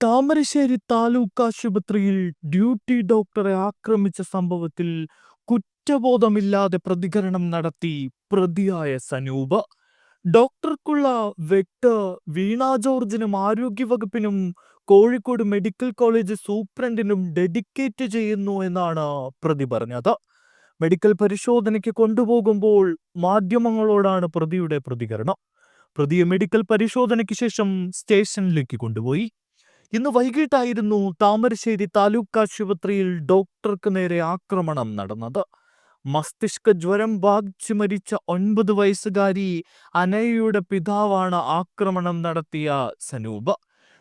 താമരശ്ശേരി താലൂക്ക് ആശുപത്രിയിൽ ഡ്യൂട്ടി ഡോക്ടറെ ആക്രമിച്ച സംഭവത്തിൽ കുറ്റബോധമില്ലാതെ പ്രതികരണം നടത്തി പ്രതിയായ സനൂപ. ഡോക്ടർക്കുള്ള വെക്ട് വീണ ജോർജിനും ആരോഗ്യവകുപ്പിനും കോഴിക്കോട് മെഡിക്കൽ കോളേജ് സൂപ്രണ്ടിനും ഡെഡിക്കേറ്റ് ചെയ്യുന്നു എന്നാണ് പ്രതി പറഞ്ഞത്. മെഡിക്കൽ പരിശോധനയ്ക്ക് കൊണ്ടുപോകുമ്പോൾ മാധ്യമങ്ങളോടാണ് പ്രതിയുടെ പ്രതികരണം. പ്രതിയെ മെഡിക്കൽ പരിശോധനയ്ക്ക് ശേഷം സ്റ്റേഷനിലേക്ക് കൊണ്ടുപോയി. ഇന്ന് വൈകിട്ടായിരുന്നു താമരശ്ശേരി താലൂക്ക് ആശുപത്രിയിൽ ഡോക്ടർക്ക് നേരെ ആക്രമണം നടന്നത്. മസ്തിഷ്ക ജ്വരം ബാധിച്ച് മരിച്ച ഒൻപത് വയസ്സുകാരി അനയയുടെ പിതാവാണ് ആക്രമണം നടത്തിയ സനൂപ.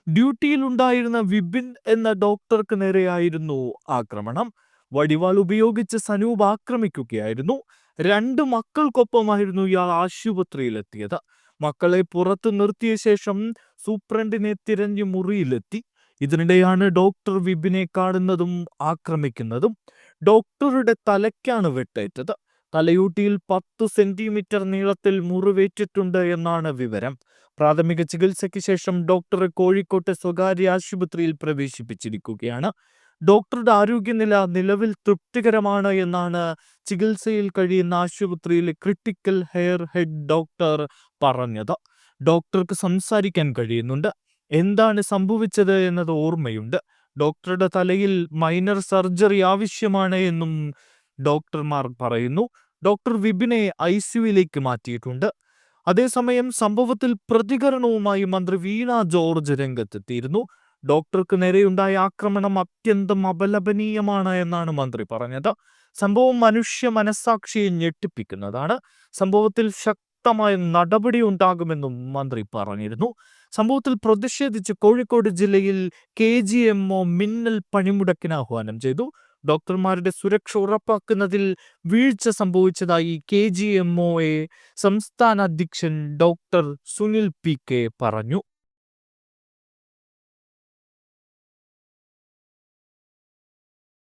ഡ്യൂട്ടിയിലുണ്ടായിരുന്ന വിപിൻ എന്ന ഡോക്ടർക്ക് നേരെയായിരുന്നു ആക്രമണം. വടിവാൾ ഉപയോഗിച്ച് സനൂപ് ആക്രമിക്കുകയായിരുന്നു. രണ്ട് മക്കൾക്കൊപ്പമായിരുന്നു ഇയാൾ ആശുപത്രിയിലെത്തിയത്. മക്കളെ പുറത്തു നിർത്തിയ ശേഷം സൂപ്രണ്ടിനെ തിരഞ്ഞു മുറിയിലെത്തി. ഇതിനിടെയാണ് ഡോക്ടർ വിപിനെ കാണുന്നതും ആക്രമിക്കുന്നതും. ഡോക്ടറുടെ തലയ്ക്കാണ് വെട്ടേറ്റത്. തലയൂട്ടിയിൽ പത്ത് സെന്റിമീറ്റർ നീളത്തിൽ മുറിവേറ്റിട്ടുണ്ട് എന്നാണ് വിവരം. പ്രാഥമിക ചികിത്സയ്ക്ക് ശേഷം ഡോക്ടറെ കോഴിക്കോട്ടെ സ്വകാര്യ ആശുപത്രിയിൽ പ്രവേശിപ്പിച്ചിരിക്കുകയാണ്. ഡോക്ടറുടെ ആരോഗ്യനില നിലവിൽ തൃപ്തികരമാണ് എന്നാണ് ചികിത്സയിൽ കഴിയുന്ന ആശുപത്രിയിലെ ക്രിട്ടിക്കൽ ഹെയർ ഹെഡ് ഡോക്ടർ പറഞ്ഞത്. ഡോക്ടർക്ക് സംസാരിക്കാൻ കഴിയുന്നുണ്ട്. എന്താണ് സംഭവിച്ചത് എന്നത് ഓർമ്മയുണ്ട്. ഡോക്ടറുടെ തലയിൽ മൈനർ സർജറി ആവശ്യമാണ് എന്നും ഡോക്ടർമാർ പറയുന്നു. ഡോക്ടർ വിപിനെ ഐ സിയുയിലേക്ക് മാറ്റിയിട്ടുണ്ട്. അതേസമയം സംഭവത്തിൽ പ്രതികരണവുമായി മന്ത്രി വീണ ജോർജ് രംഗത്തെത്തിയിരുന്നു. ഡോക്ടർക്ക് നേരെയുണ്ടായ ആക്രമണം അത്യന്തം അപലപനീയമാണ് എന്നാണ് മന്ത്രി പറഞ്ഞത്. സംഭവം മനുഷ്യ മനസാക്ഷിയെ ഞെട്ടിപ്പിക്കുന്നതാണ്. സംഭവത്തിൽ ശക്തമായ നടപടി ഉണ്ടാകുമെന്നും മന്ത്രി പറഞ്ഞിരുന്നു. സംഭവത്തിൽ പ്രതിഷേധിച്ച് കോഴിക്കോട് ജില്ലയിൽ കെ ജി എം ഒ മിന്നൽ പണിമുടക്കിന് ആഹ്വാനം ചെയ്തു. ഡോക്ടർമാരുടെ സുരക്ഷ ഉറപ്പാക്കുന്നതിൽ വീഴ്ച സംഭവിച്ചതായി K G M O A സംസ്ഥാന അധ്യക്ഷൻ ഡോക്ടർ സുനിൽ പി കെ പറഞ്ഞു.